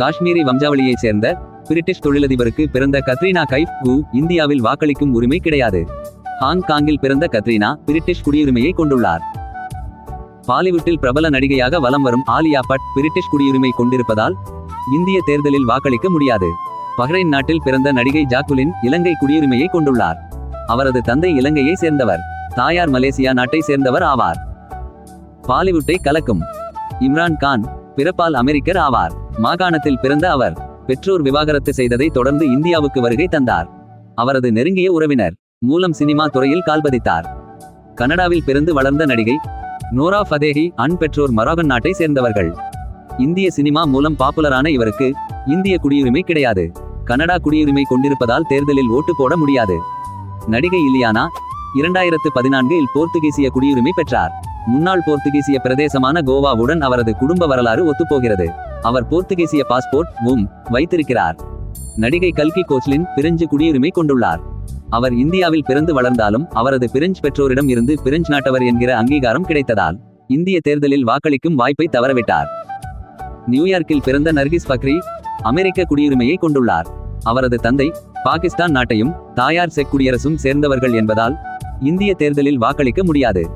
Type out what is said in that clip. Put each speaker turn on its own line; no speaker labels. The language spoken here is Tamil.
காஷ்மீரி வம்சாவளியைச் சேர்ந்த பிரிட்டிஷ் தொழிலதிபருக்கு பிறந்த கத்ரீனா கைஃப் கு இந்தியாவில் வாக்களிக்கும் உரிமை கிடையாது. ஹாங்காங்கில் பிறந்த கத்ரீனா பிரிட்டிஷ் குடியுரிமையை கொண்டுள்ளார். பாலிவுட்டில் பிரபல நடிகையாக வலம் வரும் ஆலியா பட் பிரிட்டிஷ் குடியுரிமை கொண்டிருப்பதால் இந்திய தேர்தலில் வாக்களிக்க முடியாது. பஹ்ரைன் நாட்டில் பிறந்த நடிகை ஜாக்குலின் இலங்கை குடியுரிமையை கொண்டுள்ளார். அவரது தந்தை இலங்கையை சேர்ந்தவர். தாயார் மலேசியா நாட்டை சேர்ந்தவர் ஆவார். பாலிவுட்டை கலக்கும். இம்ரான் கான் பிறப்பால் அமெரிக்கர் ஆவார். மாகாணத்தில் பிறந்த அவர் பெற்றோர் விவாகரத்து செய்ததை தொடர்ந்து இந்தியாவுக்கு வருகை தந்தார். அவரது நெருங்கிய உறவினர் மூலம் சினிமா துறையில் கால்பதித்தார் கனடாவில் பிறந்து வளர்ந்த நடிகை நோரா ஃபதேஹி அன் பெற்றோர் மராகன் நாட்டை சேர்ந்தவர்கள். இந்திய சினிமா மூலம் பாப்புலரான இவருக்கு இந்திய குடியுரிமை கிடையாது. கனடா குடியுரிமை கொண்டிருப்பதால் தேர்தலில் ஓட்டு போட முடியாது. நடிகை இலியானா இரண்டாயிரத்து பதினான்கில் போர்த்துகீசிய குடியுரிமை பெற்றார். முன்னாள் போர்த்துகீசிய பிரதேசமான கோவாவுடன் அவரது குடும்ப வரலாறு ஒத்துப்போகிறது. அவர் போர்த்துகீசிய பாஸ்போர்ட் உம் வைத்திருக்கிறார். நடிகை கல்கி கோச்லின் பிரெஞ்சு குடியுரிமை கொண்டுள்ளார். அவர் இந்தியாவில் பிறந்து வளர்ந்தாலும் அவரது பிரெஞ்சு பெற்றோரிடம் இருந்து பிரெஞ்சு நாட்டவர் என்கிற அங்கீகாரம் கிடைத்ததால் இந்திய தேர்தலில் வாக்களிக்கும் வாய்ப்பை தவறவிட்டார். நியூயார்க்கில் பிறந்த நர்கிஸ் பக்ரி அமெரிக்க குடியுரிமையை கொண்டுள்ளார். அவரது தந்தை பாகிஸ்தான் நாட்டையும் தாயார் செக் குடியரசும் சேர்ந்தவர்கள் என்பதால் இந்திய தேர்தலில் வாக்களிக்க முடியாது.